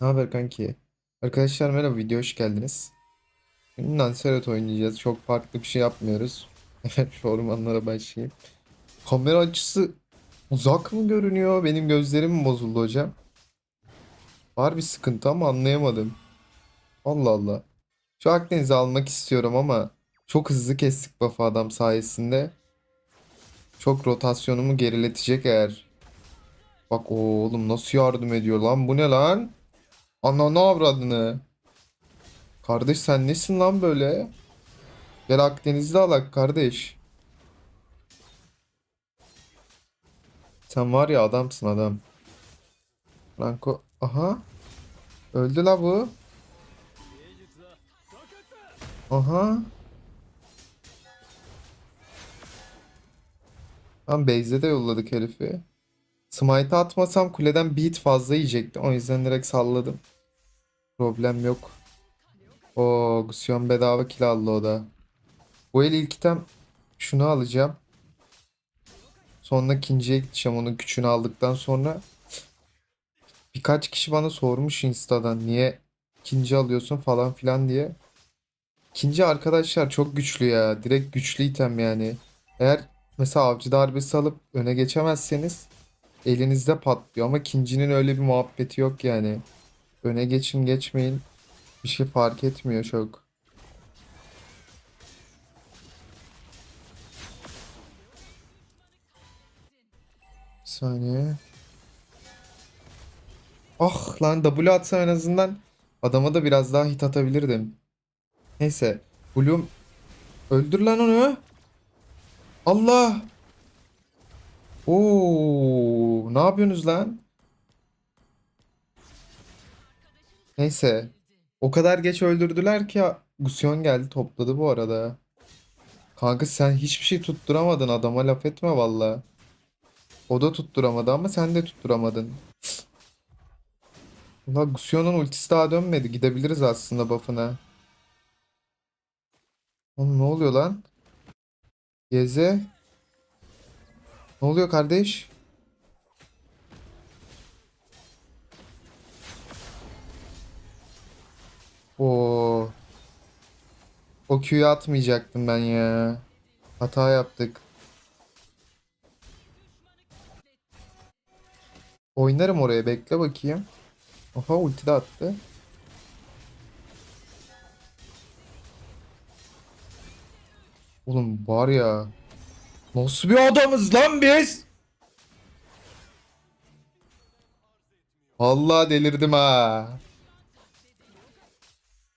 Ne haber kanki? Arkadaşlar merhaba, video hoş geldiniz. Şimdi Lancelot oynayacağız. Çok farklı bir şey yapmıyoruz. Evet, şu ormanlara başlayayım. Kamera açısı uzak mı görünüyor? Benim gözlerim mi bozuldu hocam? Var bir sıkıntı ama anlayamadım. Allah Allah. Şu Akdeniz'i almak istiyorum ama çok hızlı kestik buff'ı adam sayesinde. Çok rotasyonumu geriletecek eğer. Bak oğlum nasıl yardım ediyor lan? Bu ne lan? Ananı avradını. Kardeş sen nesin lan böyle? Gel Akdeniz'de alak kardeş. Sen var ya adamsın adam. Franco. Aha. Öldü la bu. Aha. Lan base'e de yolladık herifi. Smite atmasam kuleden hit fazla yiyecekti. O yüzden direkt salladım. Problem yok. O Gusion bedava kill aldı o da. Bu el ilk item şunu alacağım. Sonra ikinciye gideceğim onun küçüğünü aldıktan sonra. Birkaç kişi bana sormuş Insta'dan niye ikinci alıyorsun falan filan diye. İkinci arkadaşlar çok güçlü ya. Direkt güçlü item yani. Eğer mesela avcı darbesi alıp öne geçemezseniz elinizde patlıyor ama ikincinin öyle bir muhabbeti yok yani. Öne geçin geçmeyin bir şey fark etmiyor çok. Bir saniye. Ah lan W atsam en azından adama da biraz daha hit atabilirdim. Neyse. Bloom öldür lan onu. Allah. Oo, ne yapıyorsunuz lan? Neyse. O kadar geç öldürdüler ki Gusion geldi topladı bu arada. Kanka sen hiçbir şey tutturamadın adama laf etme valla. O da tutturamadı ama sen de tutturamadın. Ulan Gusion'un ultisi daha dönmedi. Gidebiliriz aslında buff'ına. Oğlum ne oluyor lan? Geze. Ne oluyor kardeş? Oo. O Q'yu atmayacaktım ben ya. Hata yaptık. Oynarım oraya bekle bakayım. Oha ulti de attı. Oğlum var ya. Nasıl bir adamız lan biz? Vallahi delirdim ha.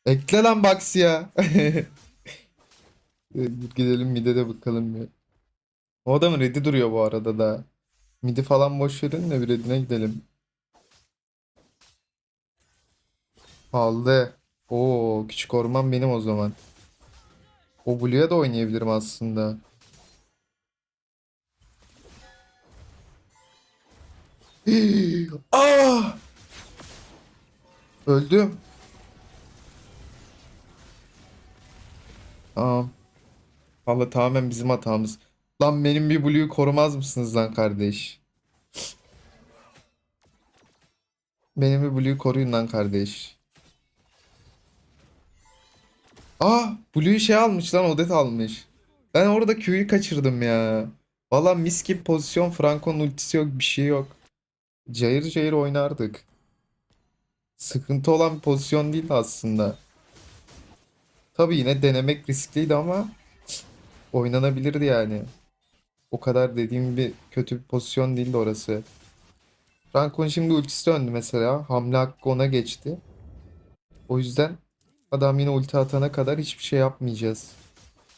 Ekle lan Bax ya. Gidelim mid'e de bakalım bir. O adam ready duruyor bu arada da. Midi falan boş verin de bir redine gidelim. Aldı. Oo küçük orman benim o zaman. O Blue'ya da oynayabilirim aslında. Ah! Öldüm. Tamam. Valla tamamen bizim hatamız. Lan benim bir Blue'yu korumaz mısınız lan kardeş? Benim bir Blue'yu koruyun lan kardeş. Aa, Blue'yu şey almış lan Odet almış. Ben orada Q'yu kaçırdım ya. Valla mis gibi pozisyon Franco'nun ultisi yok bir şey yok. Cayır cayır oynardık. Sıkıntı olan bir pozisyon değildi aslında. Tabii yine denemek riskliydi ama oynanabilirdi yani. O kadar dediğim bir kötü bir pozisyon değildi orası. Franco'nun şimdi ultisi döndü mesela. Hamle hakkı ona geçti. O yüzden adam yine ulti atana kadar hiçbir şey yapmayacağız.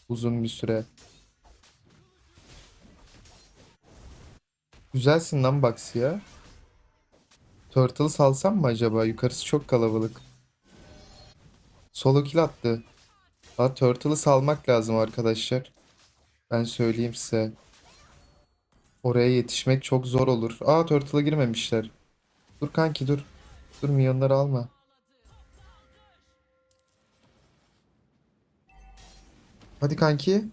Uzun bir süre. Güzelsin lan Bax ya. Turtle salsam mı acaba? Yukarısı çok kalabalık. Solo kill attı. Ha, Turtle'ı salmak lazım arkadaşlar. Ben söyleyeyim size. Oraya yetişmek çok zor olur. Aa Turtle'a girmemişler. Dur kanki dur. Dur milyonları alma. Hadi kanki.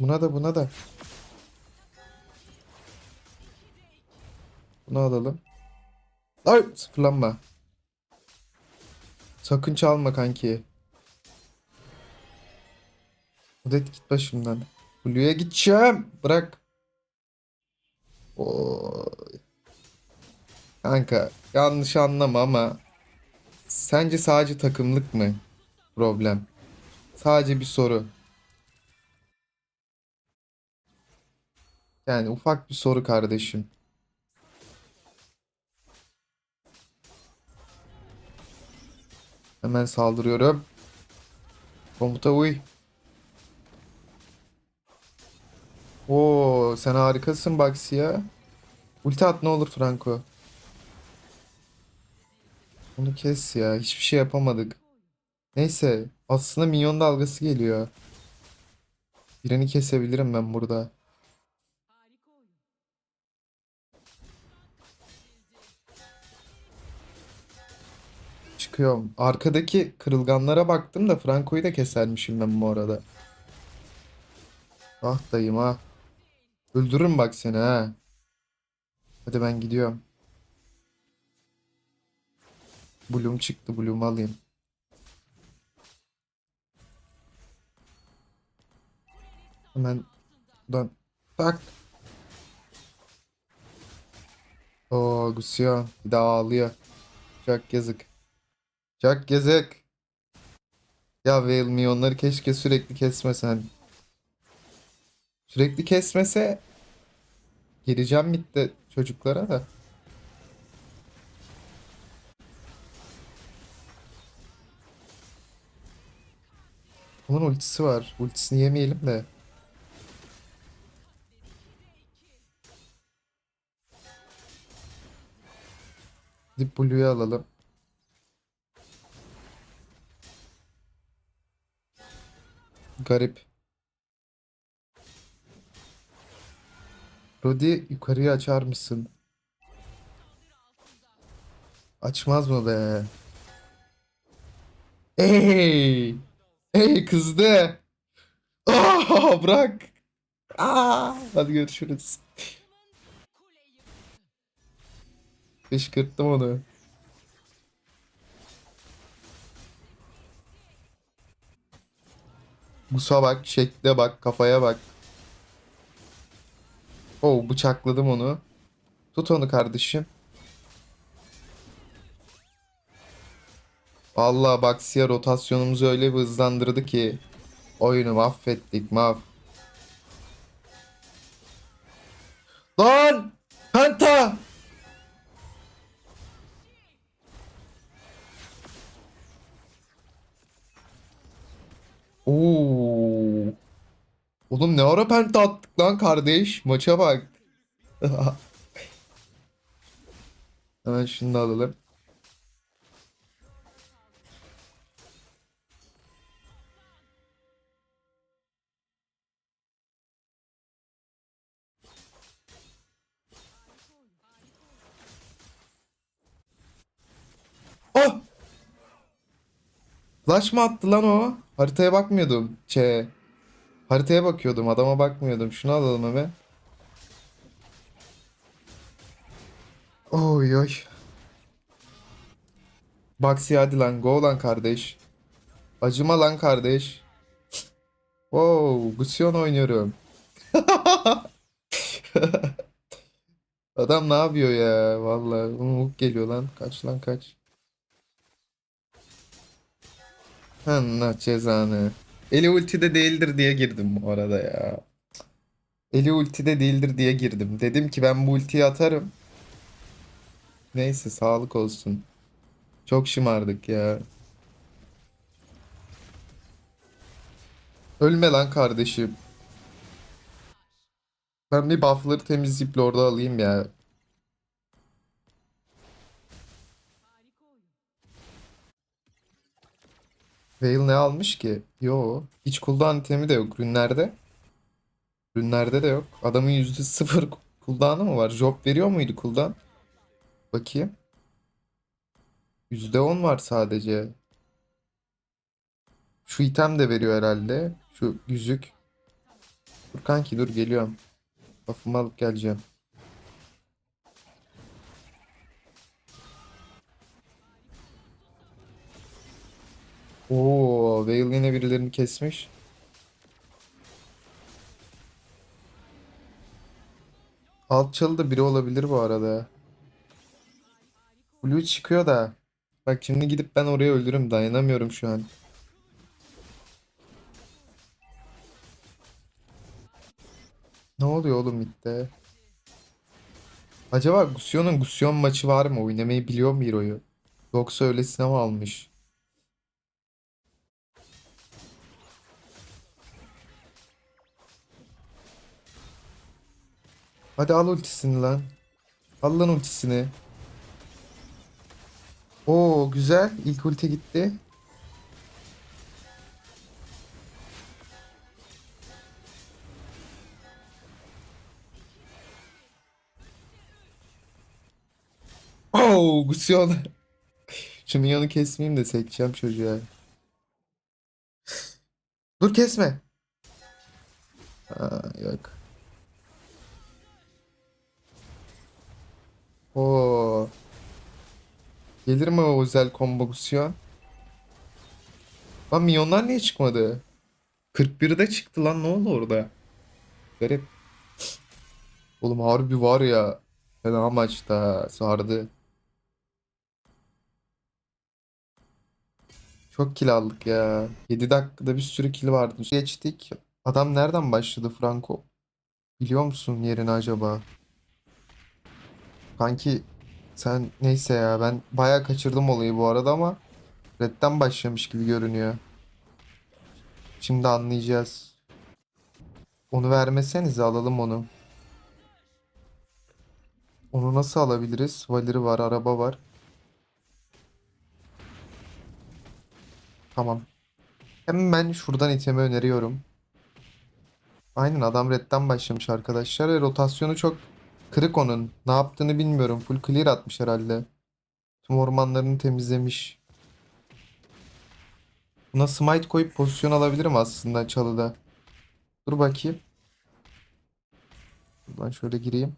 Buna da buna da. Bunu alalım. Ay sıfırlanma. Sakın çalma kanki. Odet git başımdan. Blue'ya gideceğim. Bırak. Oo. Kanka yanlış anlama ama sence sadece takımlık mı problem? Sadece bir soru. Yani ufak bir soru kardeşim. Hemen saldırıyorum. Komuta uy. Oo, sen harikasın Baxi ya. Ulti at ne olur Franco. Onu kes ya. Hiçbir şey yapamadık. Neyse. Aslında minyon dalgası geliyor. Birini kesebilirim ben burada. Çıkıyorum. Arkadaki kırılganlara baktım da Franco'yu da kesermişim ben bu arada. Ah dayım ah. Öldürürüm bak seni ha. Hadi ben gidiyorum. Bloom çıktı. Bloom'u alayım. Hemen buradan tak. Oo Gusion bir daha ağlıyor. Çok yazık. Çok yazık. Ya Vale milyonları keşke sürekli kesmesen. Sürekli kesmese gireceğim bitti çocuklara da. Onun ultisi var. Ultisini yemeyelim de. Deep Blue'yu alalım. Garip. Rodi yukarıya açar mısın? Açmaz mı be? Ey! Ey kızdı. Aa, bırak. Aa, hadi görüşürüz. Kışkırttım onu. Musa bak, şekle bak, kafaya bak. Oh, bıçakladım onu. Tut onu kardeşim. Vallahi Baxia rotasyonumuzu öyle bir hızlandırdı ki oyunu mahvettik mahv. Lan! Penta! Oo. Oğlum ne ara penta attık lan kardeş? Maça bak. Hemen şunu da alalım. Oh! Flash mı attı lan o? Haritaya bakmıyordum. Çe. Haritaya bakıyordum. Adama bakmıyordum. Şunu alalım hemen. Oy oy. Baxi hadi lan. Go lan kardeş. Acıma lan kardeş. Wow. Gusion oynuyorum. Adam ne yapıyor ya? Vallahi umut geliyor lan. Kaç lan kaç. Allah cezanı. Eli ultide değildir diye girdim bu arada ya. Eli ultide değildir diye girdim. Dedim ki ben bu ultiyi atarım. Neyse sağlık olsun. Çok şımardık ya. Ölme lan kardeşim. Ben bir buff'ları temizleyip orada alayım ya. Veil ne almış ki? Yo. Hiç cooldown itemi de yok. Rünlerde. Rünlerde de yok. Adamın yüzde sıfır cooldown'ı mı var? Job veriyor muydu cooldown? Bakayım. Yüzde on var sadece. Şu item de veriyor herhalde. Şu yüzük. Dur kanki dur geliyorum. Buff'ımı alıp geleceğim. Oo, Vale yine birilerini kesmiş. Alt çalıda biri olabilir bu arada. Blue çıkıyor da. Bak şimdi gidip ben oraya öldürürüm. Dayanamıyorum şu an. Ne oluyor oğlum midde? Acaba Gusion'un Gusion maçı var mı? Oynamayı biliyor mu Hero'yu? Yoksa öylesine mi almış? Hadi al ultisini lan. Al lan ultisini. Oo güzel. İlk ulti gitti. Oo Gusion. Şu minyonu kesmeyeyim de sekeceğim çocuğa. Dur kesme. Aa, yok. Oo. Gelir mi o özel combo Gusion? Lan minyonlar niye çıkmadı? 41'de çıktı lan ne oldu orada? Garip. Oğlum harbi var ya. Fena maçta sardı. Çok kill aldık ya. 7 dakikada bir sürü kill vardı. Geçtik. Adam nereden başladı Franco? Biliyor musun yerini acaba? Kanki sen neyse ya ben bayağı kaçırdım olayı bu arada ama Red'den başlamış gibi görünüyor. Şimdi anlayacağız. Onu vermesenize alalım onu. Onu nasıl alabiliriz? Valeri var, araba var. Tamam. Hemen şuradan itemi öneriyorum. Aynen adam redden başlamış arkadaşlar ve rotasyonu çok kırık onun. Ne yaptığını bilmiyorum. Full clear atmış herhalde. Tüm ormanlarını temizlemiş. Buna smite koyup pozisyon alabilirim aslında çalıda. Dur bakayım. Ben şöyle gireyim.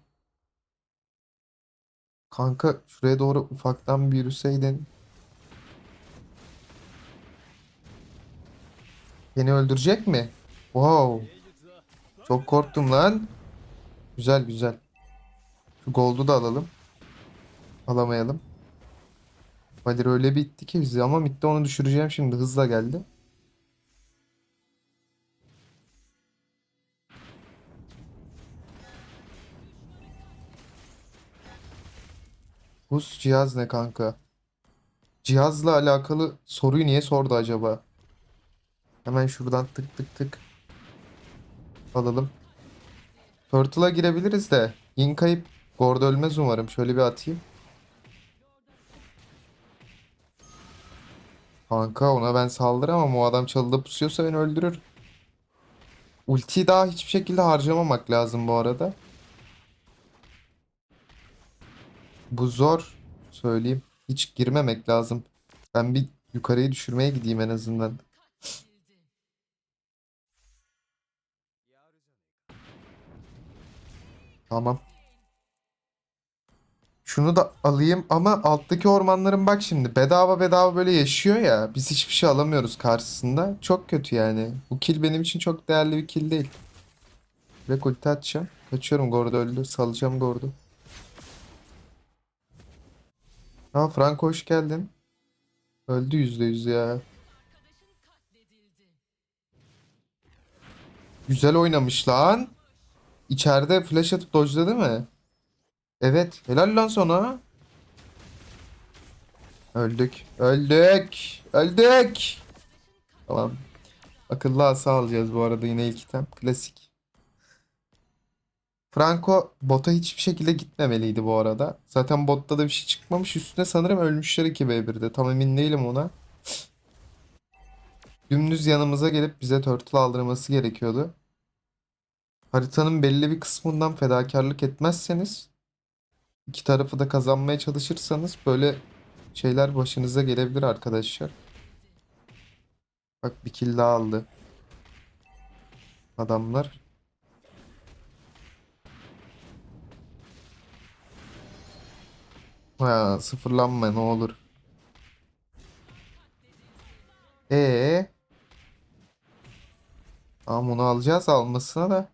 Kanka şuraya doğru ufaktan bir yürüseydin. Beni öldürecek mi? Wow. Çok korktum lan. Güzel güzel. Şu gold'u da alalım. Alamayalım. Valir öyle bitti ki bizi ama midde onu düşüreceğim şimdi. Hızla geldi. Bu cihaz ne kanka? Cihazla alakalı soruyu niye sordu acaba? Hemen şuradan tık tık tık. Alalım. Turtle'a girebiliriz de. Yin kayıp Gord ölmez umarım. Şöyle bir atayım. Kanka ona ben saldıramam. O adam çalıda pusuyorsa beni öldürür. Ultiyi daha hiçbir şekilde harcamamak lazım bu arada. Bu zor. Söyleyeyim. Hiç girmemek lazım. Ben bir yukarıyı düşürmeye gideyim en azından. Tamam. Şunu da alayım ama alttaki ormanların bak şimdi bedava bedava böyle yaşıyor ya. Biz hiçbir şey alamıyoruz karşısında. Çok kötü yani. Bu kill benim için çok değerli bir kill değil. Ve ulti atacağım. Kaçıyorum Gordon öldü. Salacağım Gordon. Ha Franco hoş geldin. Öldü yüzde yüz ya. Güzel oynamış lan. İçeride flash atıp dodge'ladı mı? Evet. Helal lan sana. Öldük. Öldük. Öldük. Tamam. Akıllı asa alacağız bu arada yine ilk item. Klasik. Franco bota hiçbir şekilde gitmemeliydi bu arada. Zaten botta da bir şey çıkmamış. Üstüne sanırım ölmüşler 2v1'de. Tam emin değilim ona. Dümdüz yanımıza gelip bize turtle aldırması gerekiyordu. Haritanın belli bir kısmından fedakarlık etmezseniz iki tarafı da kazanmaya çalışırsanız böyle şeyler başınıza gelebilir arkadaşlar. Bak bir kill daha aldı. Adamlar. Ha, sıfırlanma ne olur. Ee. Tamam onu alacağız almasına da.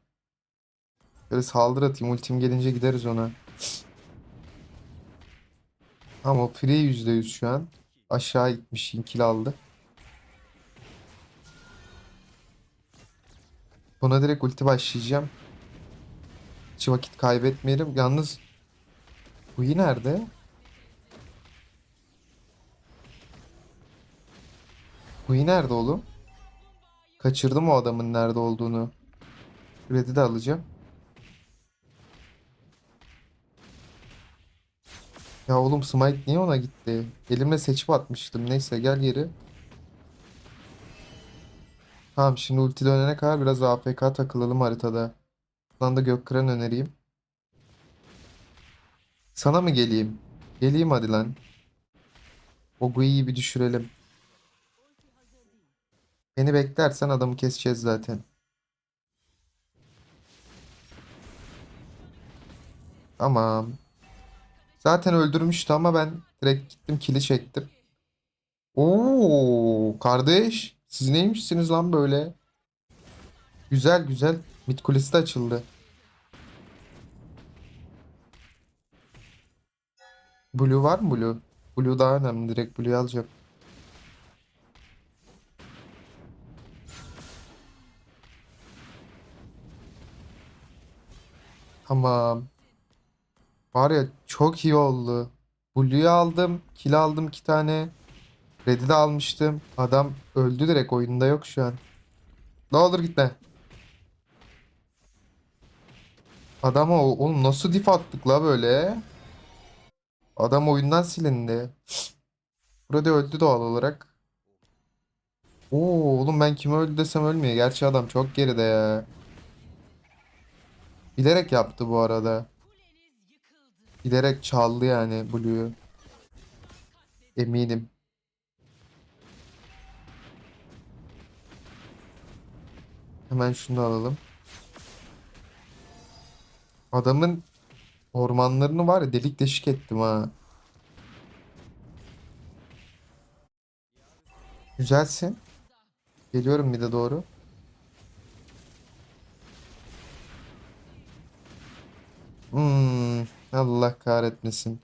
Böyle saldır atayım. Ultim gelince gideriz ona. Ama free %100 şu an. Aşağı gitmiş. Kill aldı. Buna direkt ulti başlayacağım. Hiç vakit kaybetmeyelim. Yalnız Hui nerede? Hui nerede oğlum? Kaçırdım o adamın nerede olduğunu. Red'i de alacağım. Ya oğlum Smite niye ona gitti? Elimle seçip atmıştım. Neyse gel geri. Tamam şimdi ulti dönene kadar biraz AFK takılalım haritada. Buradan da Gökkıran önereyim. Sana mı geleyim? Geleyim hadi lan. O Gui'yi bir düşürelim. Beni beklersen adamı keseceğiz zaten. Tamam. Zaten öldürmüştü ama ben direkt gittim kili çektim. Oo kardeş siz neymişsiniz lan böyle? Güzel güzel. Mid kulesi de açıldı. Blue var mı Blue? Blue daha önemli. Direkt Blue'yu alacağım. Tamam. Var ya çok iyi oldu. Blue'yu aldım. Kill aldım iki tane. Red'i de almıştım. Adam öldü direkt oyunda yok şu an. Ne olur gitme. Adama o- oğlum nasıl dif attık la böyle? Adam oyundan silindi. Burada öldü doğal olarak. Oo oğlum ben kimi öldü desem ölmüyor. Gerçi adam çok geride ya. Bilerek yaptı bu arada. Bilerek çaldı yani Blue'yu. Eminim. Hemen şunu alalım. Adamın ormanlarını var ya delik deşik ettim ha. Güzelsin. Geliyorum bir de doğru. Hmm, Allah kahretmesin.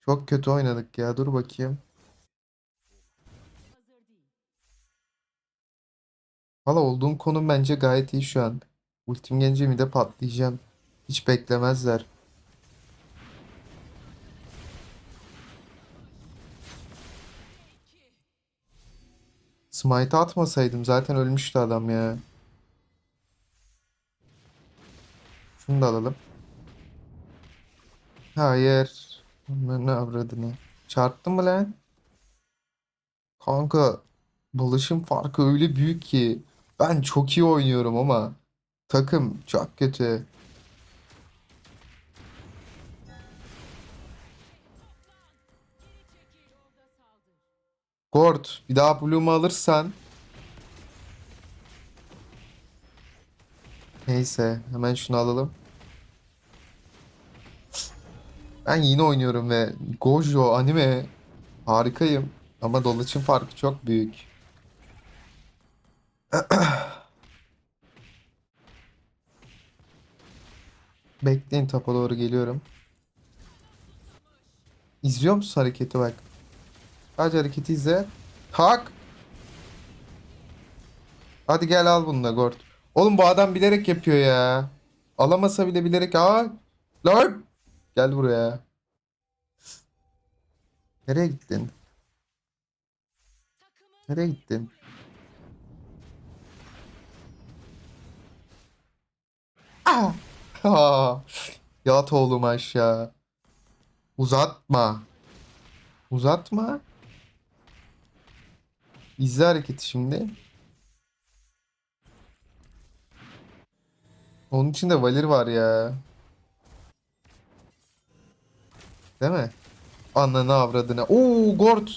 Çok kötü oynadık ya. Dur bakayım. Valla olduğum konum bence gayet iyi şu an. Ultim gelince de patlayacağım. Hiç beklemezler. Smite atmasaydım zaten ölmüştü adam ya. Şunu da alalım. Hayır. Bunların ne avradını. Çarptı mı lan? Kanka balışın farkı öyle büyük ki. Ben çok iyi oynuyorum ama takım çok kötü. Gord bir daha Bloom'u alırsan Neyse hemen şunu alalım. Ben yine oynuyorum ve Gojo anime harikayım. Ama dolaşım farkı çok büyük. Bekleyin tapa doğru geliyorum. İzliyor musun hareketi bak. Sadece hareketi izle. Tak. Hadi gel al bunu da Gord. Oğlum bu adam bilerek yapıyor ya. Alamasa bile bilerek. Aa. Lan. Gel buraya. Nereye gittin? Nereye gittin? Ah! Ah! Yat oğlum aşağı. Uzatma. Uzatma. İzle hareketi şimdi. Onun içinde Valir var ya. Değil mi? Ananı avradını. Oo Gord.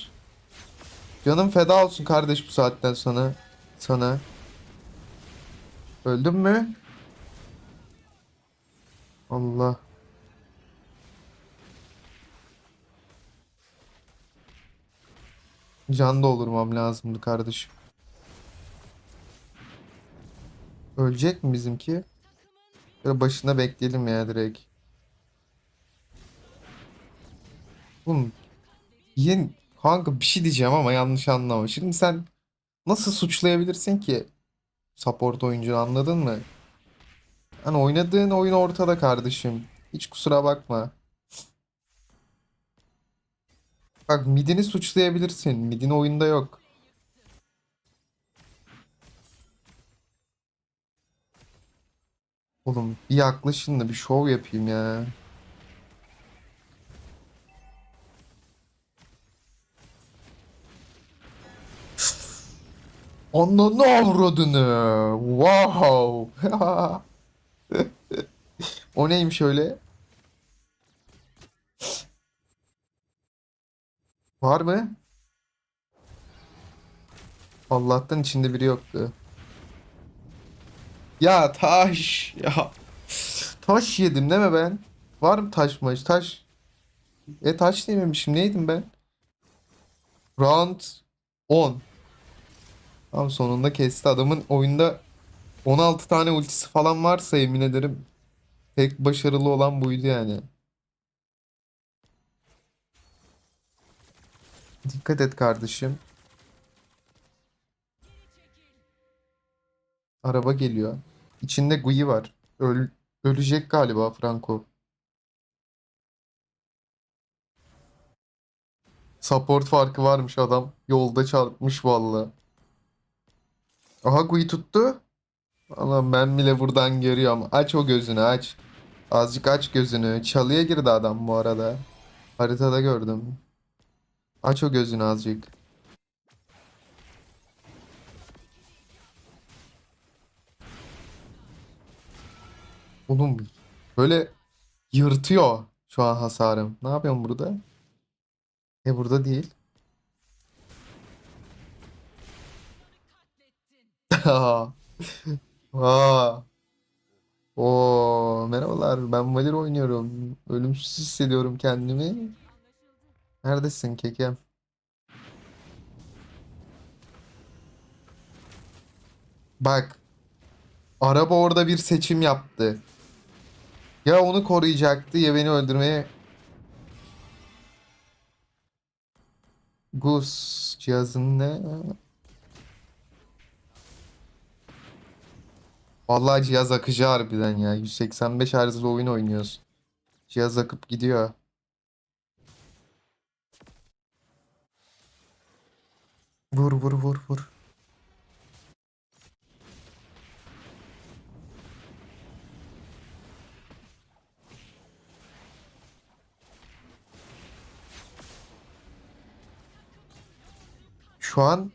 Canım feda olsun kardeş bu saatten sonra. Sana. Öldün mü? Allah. Can doldurmam lazımdı kardeşim. Ölecek mi bizimki? Böyle başında bekleyelim ya direkt. Oğlum yeni kanka bir şey diyeceğim ama yanlış anlama. Şimdi sen nasıl suçlayabilirsin ki support oyuncu anladın mı? Hani oynadığın oyun ortada kardeşim. Hiç kusura bakma. Bak midini suçlayabilirsin. Midin oyunda yok. Oğlum bir yaklaşın da bir şov yapayım ya. Ananı avradını. Wow. O neymiş öyle? Var mı? Allah'tan içinde biri yoktu. Ya taş ya. Taş yedim değil mi ben? Var mı taş maç? Taş. E taş yememişim. Neydim ben? Round 10. Tam sonunda kesti. Adamın oyunda 16 tane ultisi falan varsa yemin ederim tek başarılı olan buydu yani. Dikkat et kardeşim. Araba geliyor. İçinde Gui var. Öl ölecek galiba Franco. Support farkı varmış adam. Yolda çarpmış vallahi. Aha Gui tuttu. Allah'ım ben bile buradan görüyorum. Aç o gözünü aç. Azıcık aç gözünü. Çalıya girdi adam bu arada. Haritada gördüm. Aç o gözünü azıcık. Oğlum böyle yırtıyor şu an hasarım. Ne yapıyorum burada? E burada değil. Aa. Oo, merhabalar. Ben Valir oynuyorum. Ölümsüz hissediyorum kendimi. Neredesin kekem? Bak. Araba orada bir seçim yaptı. Ya onu koruyacaktı ya beni öldürmeye. Gus cihazın ne? Vallahi cihaz akıcı harbiden ya. 185 Hz'de oyun oynuyoruz. Cihaz akıp gidiyor. Vur vur vur vur. Şu an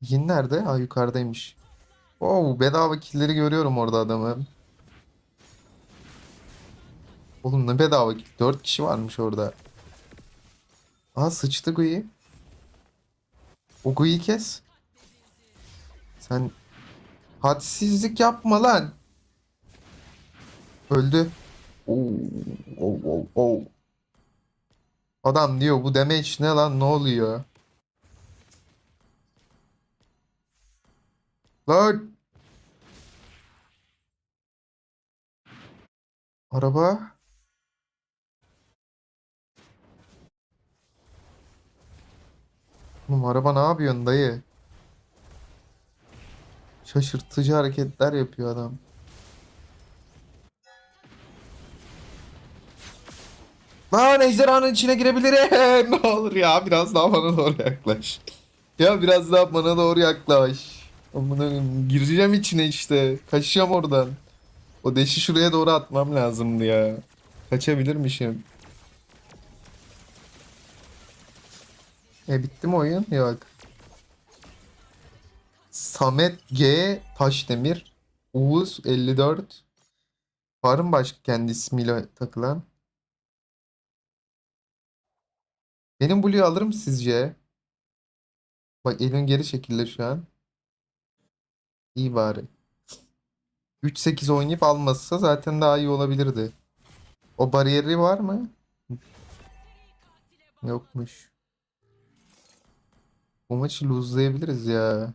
Yin nerede? Ha yukarıdaymış. Oo bedava killleri görüyorum orada adamı. Oğlum ne bedava kill? 4 kişi varmış orada. Aa sıçtı Gui. O Gui'yi kes. Sen hadsizlik yapma lan. Öldü. Oo, oo, oo, oo. Adam diyor bu damage ne lan ne oluyor? Lan. Araba. Oğlum araba ne yapıyorsun dayı? Şaşırtıcı hareketler yapıyor adam. Lan ejderhanın içine girebilirim. Ne olur ya biraz daha bana doğru yaklaş. Ya biraz daha bana doğru yaklaş. Amına gireceğim içine işte. Kaçacağım oradan. O deşi şuraya doğru atmam lazımdı ya. Kaçabilirmişim. E bitti mi oyun? Yok. Samet G Taşdemir Uğuz 54 Var mı başka kendi ismiyle takılan? Benim Blue'yu alır mı sizce? Bak elin geri şekilde şu an. İyi bari. 3-8 oynayıp almazsa zaten daha iyi olabilirdi. O bariyeri var mı? Yokmuş. Bu maçı lose'layabiliriz ya.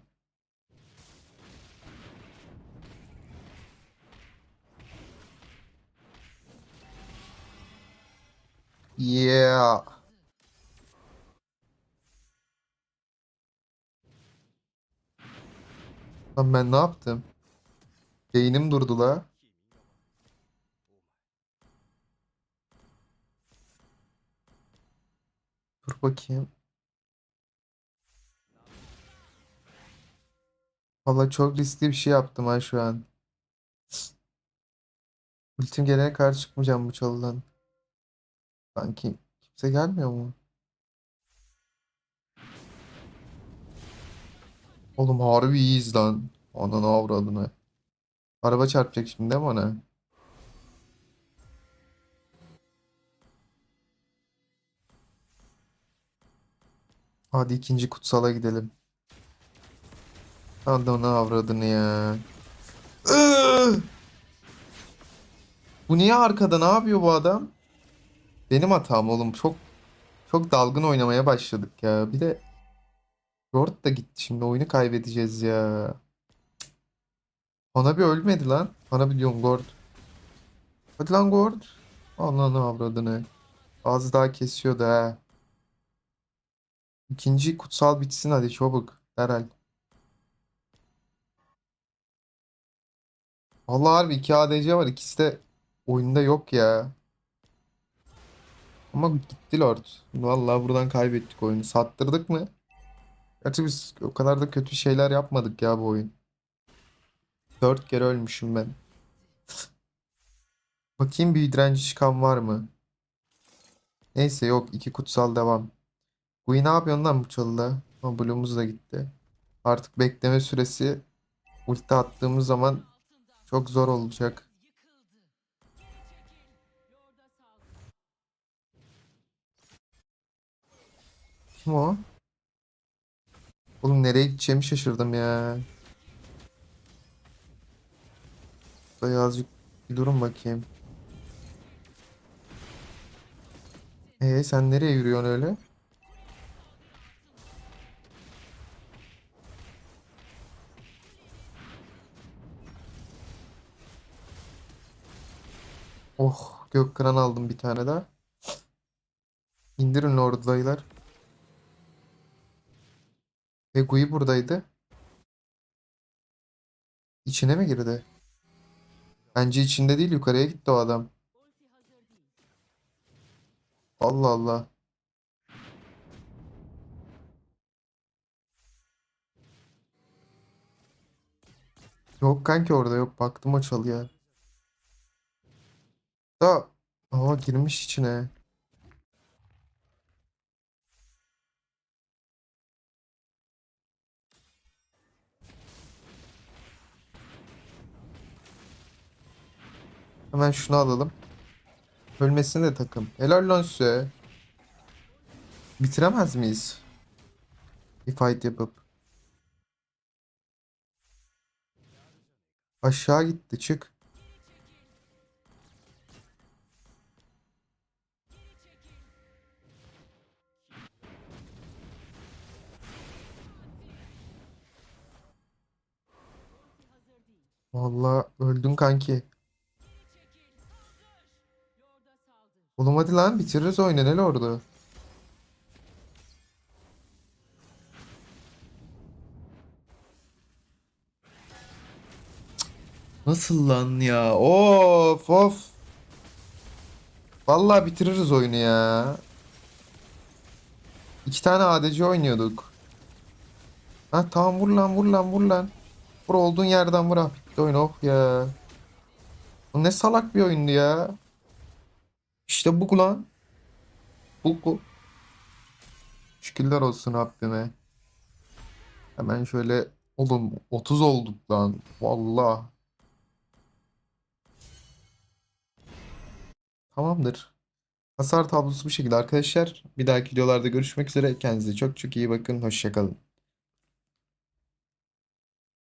Yeah. Lan ben ne yaptım? Beynim durdu la. Dur bakayım. Valla çok riskli bir şey yaptım ha şu an. Ultim gelene karşı çıkmayacağım bu çalıdan. Sanki kimse gelmiyor mu? Oğlum harbi iyiyiz lan. Ananı avradını. Araba çarpacak şimdi mi ona? Hadi ikinci kutsala gidelim. Ananı avradını ya. Bu niye arkada? Ne yapıyor bu adam? Benim hatam oğlum. Çok çok dalgın oynamaya başladık ya. Bir de Lord da gitti şimdi. Oyunu kaybedeceğiz ya. Bana bir ölmedi lan. Bana bir diyorum Gord. Hadi lan Gord. Allah'ını avradını. Az daha kesiyordu ha. İkinci kutsal bitsin hadi çabuk. Derhal. Vallahi harbi 2 ADC var. İkisi de oyunda yok ya. Ama gitti Lord. Vallahi buradan kaybettik oyunu. Sattırdık mı? Gerçi biz o kadar da kötü şeyler yapmadık ya bu oyun. Dört kere ölmüşüm ben. Bakayım bir direnci çıkan var mı? Neyse yok. iki kutsal devam. Bu ne yapıyorsun lan bu çalıda? Ha, Blue'umuz da gitti. Artık bekleme süresi ulti attığımız zaman çok zor olacak. Kim o? Oğlum nereye gideceğimi şaşırdım ya. Buraya azıcık bir durun bakayım. Ee sen nereye yürüyorsun öyle? Oh Gökkıran aldım bir tane daha. İndirin Lord dayılar. Ve Gui buradaydı. İçine mi girdi? Bence içinde değil yukarıya gitti o adam. Allah Allah. Yok kanki orada yok. Baktım o çalıya. Da Aa girmiş içine. Hemen şunu alalım. Ölmesine de takım. Helal lan size. Bitiremez miyiz? Bir fight yapıp. Aşağı gitti çık. Vallahi öldün kanki. Oğlum hadi lan bitiririz oyunu ne orada? Nasıl lan ya? Of of. Vallahi bitiririz oyunu ya. İki tane ADC oynuyorduk. Ha tamam vur lan vur lan vur lan. Vur olduğun yerden vur. Ah, bitti oyun of ya. Bu ne salak bir oyundu ya. İşte bu lan. Bu bu. Şükürler olsun Rabbime. Hemen şöyle oğlum 30 olduk lan. Vallahi. Tamamdır. Hasar tablosu bu şekilde arkadaşlar. Bir dahaki videolarda görüşmek üzere. Kendinize çok çok iyi bakın. Hoşçakalın.